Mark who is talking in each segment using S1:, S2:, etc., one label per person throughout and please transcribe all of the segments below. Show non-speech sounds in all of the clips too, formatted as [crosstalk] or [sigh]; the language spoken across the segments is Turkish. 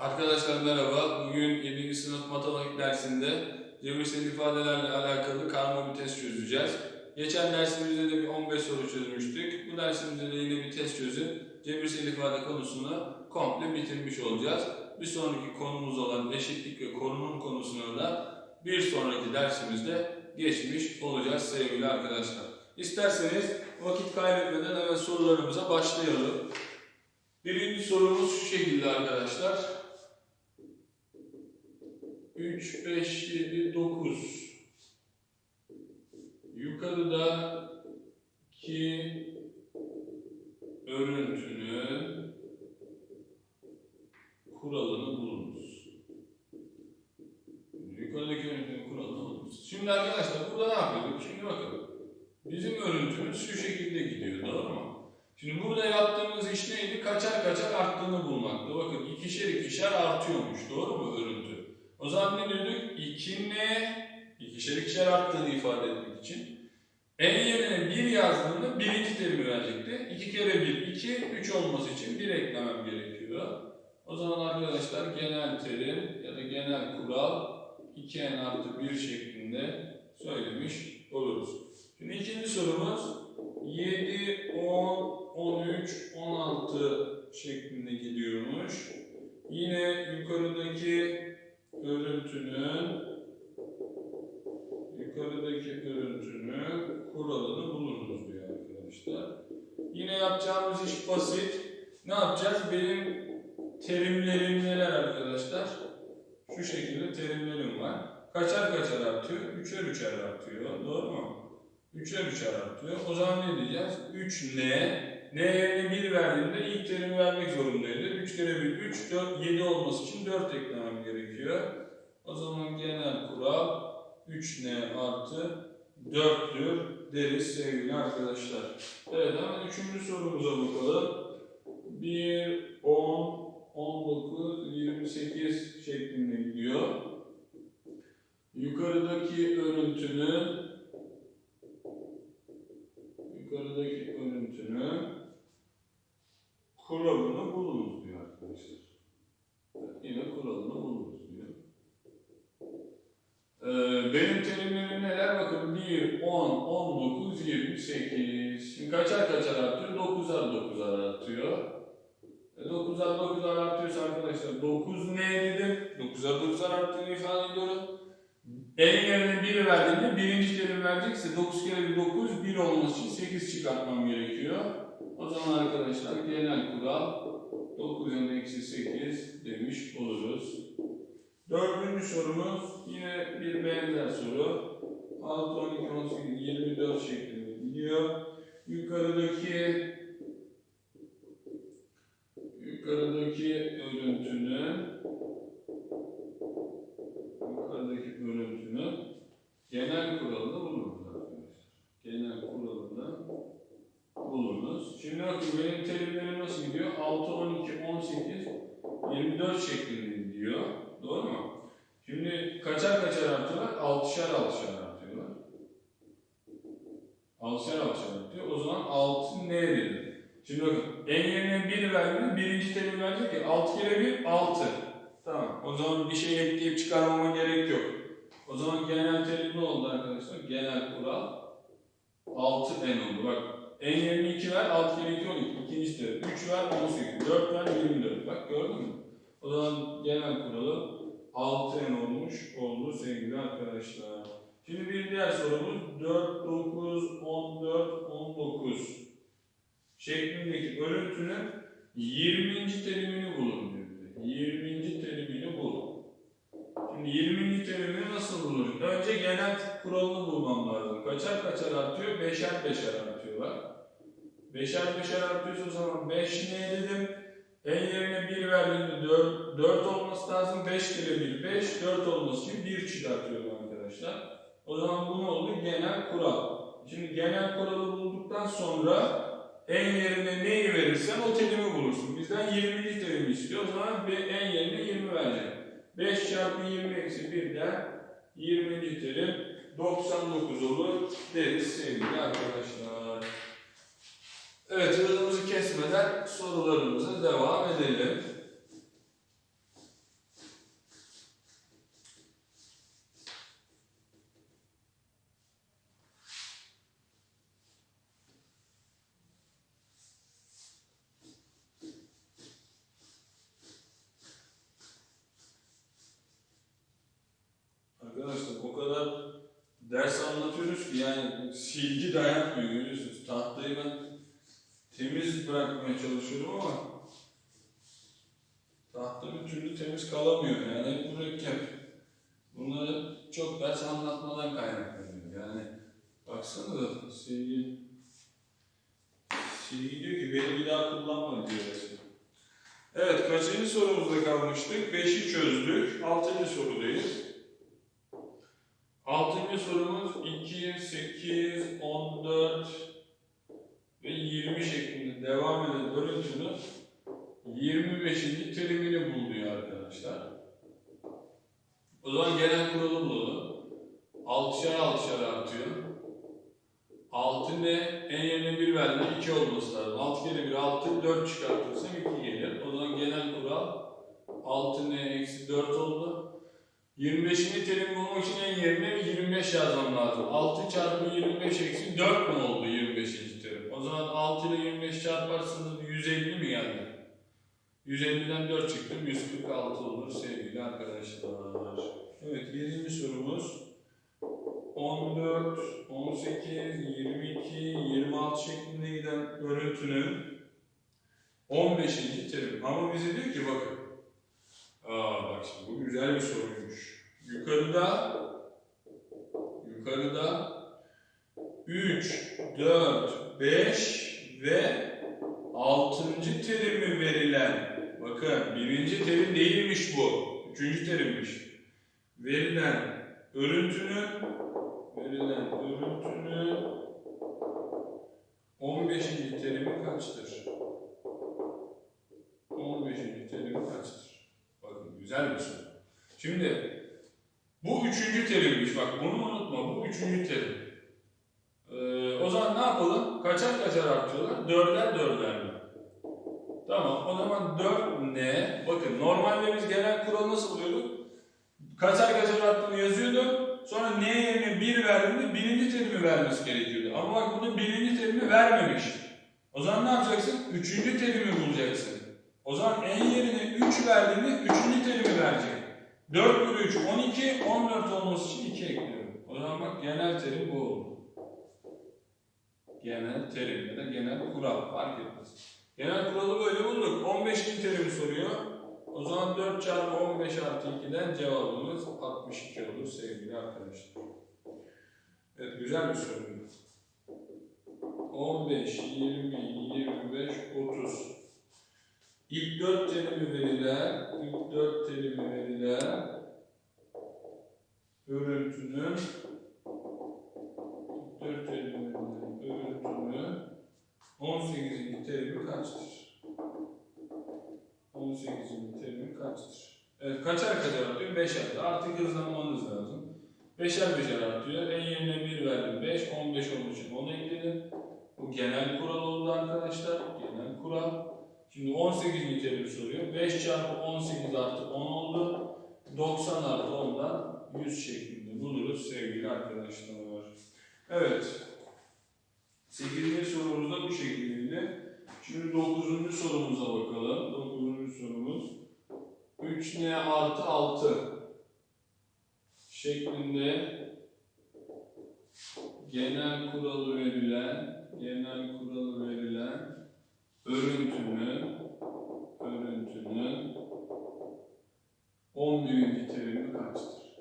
S1: Arkadaşlar merhaba. Bugün 7. sınıf matematik dersinde cebirsel ifadelerle alakalı karma bir test çözeceğiz. Geçen dersimizde de bir 15 soru çözmüştük. Bu dersimizde de yine bir test çözüp cebirsel ifade konusunu komple bitirmiş olacağız. Bir sonraki konumuz olan eşitlik ve korunum konusuna da bir sonraki dersimizde geçmiş olacağız sevgili arkadaşlar. İsterseniz vakit kaybetmeden hemen sorularımıza başlayalım. Birinci sorumuz şu şekilde arkadaşlar. 3, 5, 7, 9. Yukarıdaki örüntünün kuralını bulunuz. Yukarıdaki örüntünün kuralını bulunuz. Şimdi arkadaşlar burada ne yapıyorduk? Şimdi bakın. Bizim örüntümüz şu şekilde gidiyor. Doğru mu? Şimdi burada yaptığımız iş neydi? Kaçar kaçar arttığını bulmaktı. Bakın ikişer ikişer artıyormuş. Doğru mu örüntü? O zaman ne diyorduk? 2 ne? İkişer ikişer arttığını ifade etmek için. En yerine 1 yazdığında birinci terimi verecekti. 2 kere 1, 2, 3 olması için 1 eklemem gerekiyor. O zaman arkadaşlar genel terim ya da genel kural 2n artı 1 şeklinde söylemiş oluruz. Şimdi ikinci sorumuz 7, 10, 13, 16 şeklinde gidiyormuş. Yine yukarıdaki örüntünün yukarıdaki örüntünün kuralını bulunuz diyor arkadaşlar. Yine yapacağımız iş basit. Ne yapacağız? Benim terimlerim neler arkadaşlar? Şu şekilde terimlerim var. Kaçar kaçar artıyor? Üçer üçer artıyor. Doğru mu? Üçer üçer artıyor. O zaman ne diyeceğiz? 3n. n yerine 1 verdiğimde ilk terimi vermek zorundaydı. 3 kere 1, 3, 4, 7 olması için 4 eklemem gerekiyor. O zaman genel kural 3n artı 4'tür deriz sevgili arkadaşlar. Evet hemen üçüncü sorumuza bakalım. 1, 10, 19, 28 şeklinde gidiyor. Yukarıdaki örüntünün yukarıdaki örüntünün kuralını bulunuz diyor arkadaşlar. Yine kuralını bulunuz 10, 19, 28. Şimdi kaçar kaçar artıyor? 9'ar 9'ar artıyor. E 9'ar 9'ar artıyorsa arkadaşlar 9 ne dedim? 9'ar 9'ar arttığını ifade ediyorum. En yerine 1 verdiğimde birinci terim verecekse 9 kere 1 9, 1 olması için 8 çıkartmam gerekiyor. O zaman arkadaşlar genel kural 9 n eksi 8 demiş oluruz. Dördüncü sorumuz yine bir benzer soru. 6, 12, 18, 24 şeklinde gidiyor. Yukarıdaki yukarıdaki örüntünün yukarıdaki örüntünün genel kuralını bulunuz arkadaşlar. Genel kuralını bulunuz. Şimdi bakın benim terimlerim nasıl gidiyor? 6, 12, 18, 24 şeklinde gidiyor. Doğru mu? Şimdi kaçar kaçar? Altışar altışar artıyorlar. Altışar altışar artıyor. O zaman 6 ne dedi? Şimdi bakın en yerine 1 verdiğinde birinci terim verecek ki 6 kere 1 6. Tamam. O zaman bir şey ekleyip çıkarmama gerek yok. O zaman genel terim ne oldu arkadaşlar? Genel kural 6 n oldu. Bak en yerine 2 ver 6 kere 2 12. İkinci terim. 3 ver 18. 4 ver 24. Bak gördün mü? O zaman genel kuralı 6n olmuş oldu sevgili arkadaşlar. Şimdi bir diğer sorumuz 4, 9, 14, 19 şeklindeki örüntünün 20. terimini bulun diyor. bize. 20. terimini bulun. Şimdi 20. terimini nasıl buluruz? Önce genel kuralını bulmam lazım. Kaçar kaçar artıyor? Beşer beşer artıyorlar. Beşer beşer artıyorsa o zaman 5 ne dedim? En yerine 1 verdiğimde 4, 4 olması lazım. 5 kere 1 5. 4 olması için 1 çıkartıyorum arkadaşlar. O zaman bu ne oldu? Genel kural. Şimdi genel kuralı bulduktan sonra en yerine neyi verirsen o terimi bulursun. Bizden 20. terimi istiyor. O zaman en yerine 20 vereceğim. 5 çarpı 20 eksi 1'den 20. terim 99 olur deriz sevgili arkadaşlar. Evet hızımızı kesmeden sorularımıza devam edelim. ki yani silgi dayanmıyor görüyorsunuz. Tahtayı ben temiz bırakmaya çalışıyorum ama tahta bir türlü temiz kalamıyor yani hep mürekkep. Bunları çok ders anlatmadan kaynaklanıyor yani. Baksanıza silgi silgi diyor ki beni bir daha kullanma diyor. Evet kaçıncı sorumuzda kalmıştık? Beşi çözdük. Altıncı sorudayız. Altıncı sorumuz 2, 8, 14 ve 20 şeklinde devam eden örüntünün 25. terimini bul arkadaşlar. O zaman genel kuralı bulalım. 6'şar 6'şar artıyor. 6 ne? En yerine 1 verdiğinde 2 olması lazım. 6 kere 1 6, 4 çıkartırsam 2 gelir. O zaman genel kural 6 ne eksi 4 oldu. 25. terim bulmak için en yerine 25 yazmam lazım. 6 çarpı 25 eksi 4 mu oldu 25. terim? O zaman 6 ile 25 çarparsanız 150 mi geldi? 150'den 4 çıktı, 146 olur sevgili arkadaşlar. Evet, 7. sorumuz 14, 18, 22, 26 şeklinde giden örüntünün 15. terim. Ama bize diyor ki bakın. Aa bak şimdi bu güzel bir soruymuş. Yukarıda yukarıda 3, 4, 5 ve 6. terimi verilen bakın birinci terim değilmiş bu. Üçüncü terimmiş. Verilen örüntünün verilen örüntünün 15. terimi kaçtır? 15. terimi kaçtır? Bakın güzel bir soru. Şimdi bu üçüncü terimmiş. Bak bunu unutma. Bu üçüncü terim. Ee, o zaman ne yapalım? Kaçar kaçar artıyorlar? Dörder dörder mi? Tamam. O zaman 4 ne? Bakın normalde biz genel kuralı nasıl buluyorduk? Kaçar kaçar arttığını yazıyordu. Sonra ne yerine 1 verdiğinde birinci terimi vermesi gerekiyordu. Ama bak burada birinci terimi vermemiş. O zaman ne yapacaksın? Üçüncü terimi bulacaksın. O zaman en yerine 3 verdiğinde üçüncü terimi verecek. 4 bölü 3 12, 14 olması için 2 ekliyorum. O zaman bak genel terim bu oldu. Genel terim ya da genel kural fark etmez. Genel kuralı böyle bulduk. 15. terimi soruyor. O zaman 4 çarpı 15 artı 2'den cevabımız 62 olur sevgili arkadaşlar. Evet güzel bir soru. 15, 20, 25, 30. İlk 4 terimi verilen, ilk 4 terimi verilen örüntünün 18. terimi kaçtır? 18. terimi kaçtır? Evet kaçar artıyor? 5 artıyor. Artık hızlanmanız lazım. 5'er 5'er artıyor. En yerine 1 verdim 5, 15 olduğu için 10 ekledim. Bu genel kural oldu arkadaşlar. Genel kural. Şimdi 18. terim soruyor. 5 çarpı 18 artı 10 oldu. 90 artı 10'dan 100 şeklinde buluruz sevgili arkadaşlar. Evet. 8. sorumuz da bu şekildeydi. Şimdi 9. sorumuza bakalım. 9. sorumuz 3n artı 6 şeklinde genel kuralı verilen genel kuralı verilen örüntünün örüntünün 11. terimi kaçtır?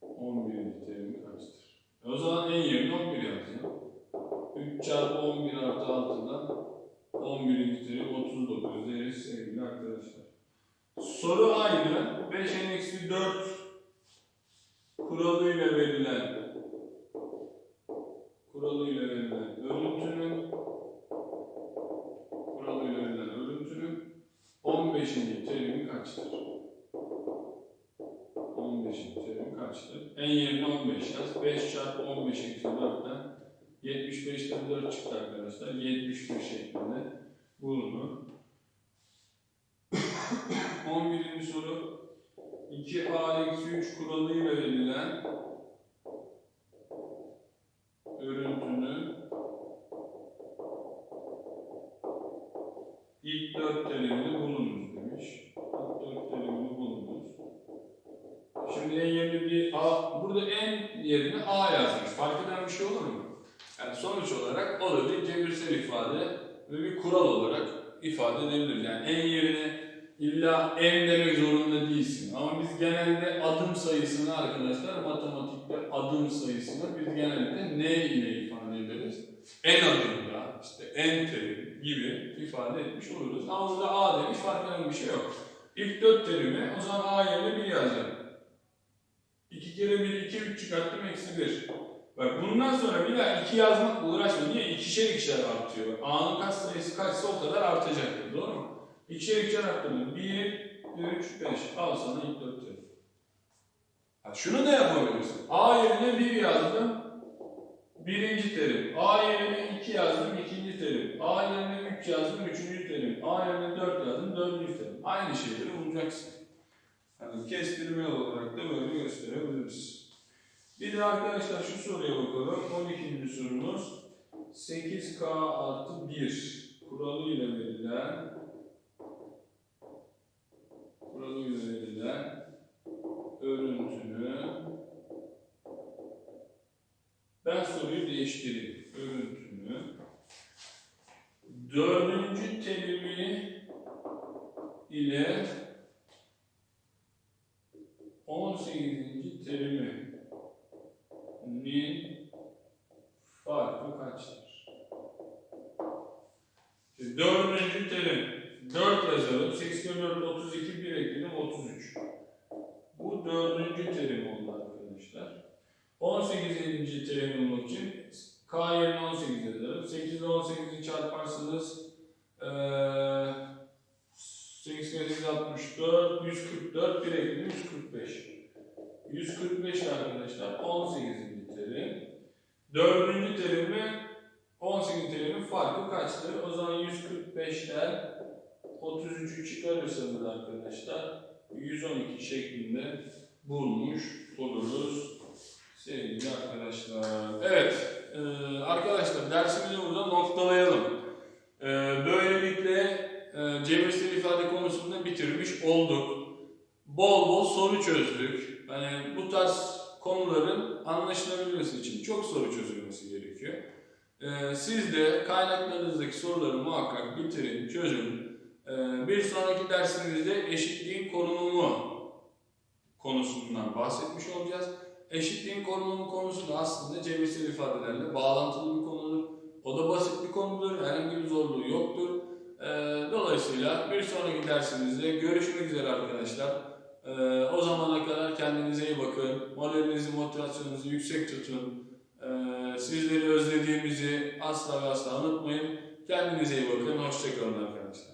S1: 11. terimi kaçtır? O zaman en yerine 11 yazayım. 3 çarpı 11 artı 6'dan 11. terim 39 deriz sevgili arkadaşlar. Soru aynı. 5n eksi 4 kuralıyla verilen kuralıyla verilen örüntünün kuralıyla verilen örüntünün 15. terimi kaçtır? 15. terimi kaçtır? En yerine 15 yaz. 5 çarpı 15 eksi 4'ten 75'ten 4 çıktı arkadaşlar. 71 şeklinde bulunur. [coughs] 11. soru 2a eksi 3 kuralıyla verilen örüntünün ilk dört terimini bulunuz demiş. İlk dört terimini bulunuz. Şimdi en yerine bir a, burada en yerine A yazmış. Fark eden bir şey olur mu? Yani sonuç olarak o da bir cebirsel ifade ve bir kural olarak ifade edilebilir. Yani en yerine illa en demek zorunda değilsin. Ama biz genelde adım sayısını arkadaşlar matematikte adım sayısını biz genelde ne ile ifade ederiz? En adımda, işte en terim gibi ifade etmiş oluruz. Ama burada A demiş fark eden bir şey yok. İlk dört terimi o zaman A yerine 1 yazacağım. 2 kere 1 2 3 çıkarttım eksi 1. Bak bundan sonra bir daha 2 yazmakla uğraşma. Niye? İkişer ikişer artıyor. A'nın kaç sayısı kaçsa o kadar artacaktır. Doğru mu? İkişer ikişer arttırdım. 1, 3, 5. Al sana ilk dört terim. Ha, şunu da yapabilirsin. A yerine 1 yazdım. Birinci terim. A yerine 2 yazdım. ikinci terim. A yerine 3 yazdım. Üçüncü terim. A yerine 4 yazdım. Dördüncü terim. Aynı şeyleri bulacaksın. Yani kestirme olarak da böyle gösterebiliriz. Bir de arkadaşlar şu soruya bakalım. 12. sorumuz. 8K artı 1 kuralıyla verilen kuralıyla verilen örüntünü ben soruyu değiştireyim. Örüntünü dördüncü terimi ile 18. terimi nin farkı kaçtır? Şimdi dördüncü terim 4 yazalım. 8 kere 4 32 bir ekledim 33. Bu dördüncü terim oldu arkadaşlar. 18. terim olmak için K yerine 18 yazalım. 8 ile 18'i çarparsanız eee 8 kere 8 64, 144, bir ekledim 145. 145 arkadaşlar 18. terim. Dördüncü terimi 18 terimin farkı kaçtır? O zaman 145'ten 33'ü çıkarırsanız arkadaşlar 112 şeklinde bulmuş oluruz sevgili arkadaşlar. Evet e, arkadaşlar dersimizi burada noktalayalım. E, böylelikle e, cebirsel ifade konusunda bitirmiş olduk. Bol bol soru çözdük. Hani bu tarz konuların anlaşılabilmesi için çok soru çözülmesi gerekiyor. Ee, siz de kaynaklarınızdaki soruları muhakkak bitirin, çözün. Ee, bir sonraki dersimizde eşitliğin korunumu konusundan bahsetmiş olacağız. Eşitliğin korunumu konusu da aslında cebirsel ifadelerle bağlantılı bir konudur. O da basit bir konudur, herhangi bir zorluğu yoktur. Ee, dolayısıyla bir sonraki dersimizde görüşmek üzere arkadaşlar. Ee, o zamana kadar kendinize iyi bakın. Moralinizi, motivasyonunuzu yüksek tutun. Ee, sizleri özlediğimizi asla ve asla unutmayın. Kendinize iyi bakın. Hoşçakalın arkadaşlar.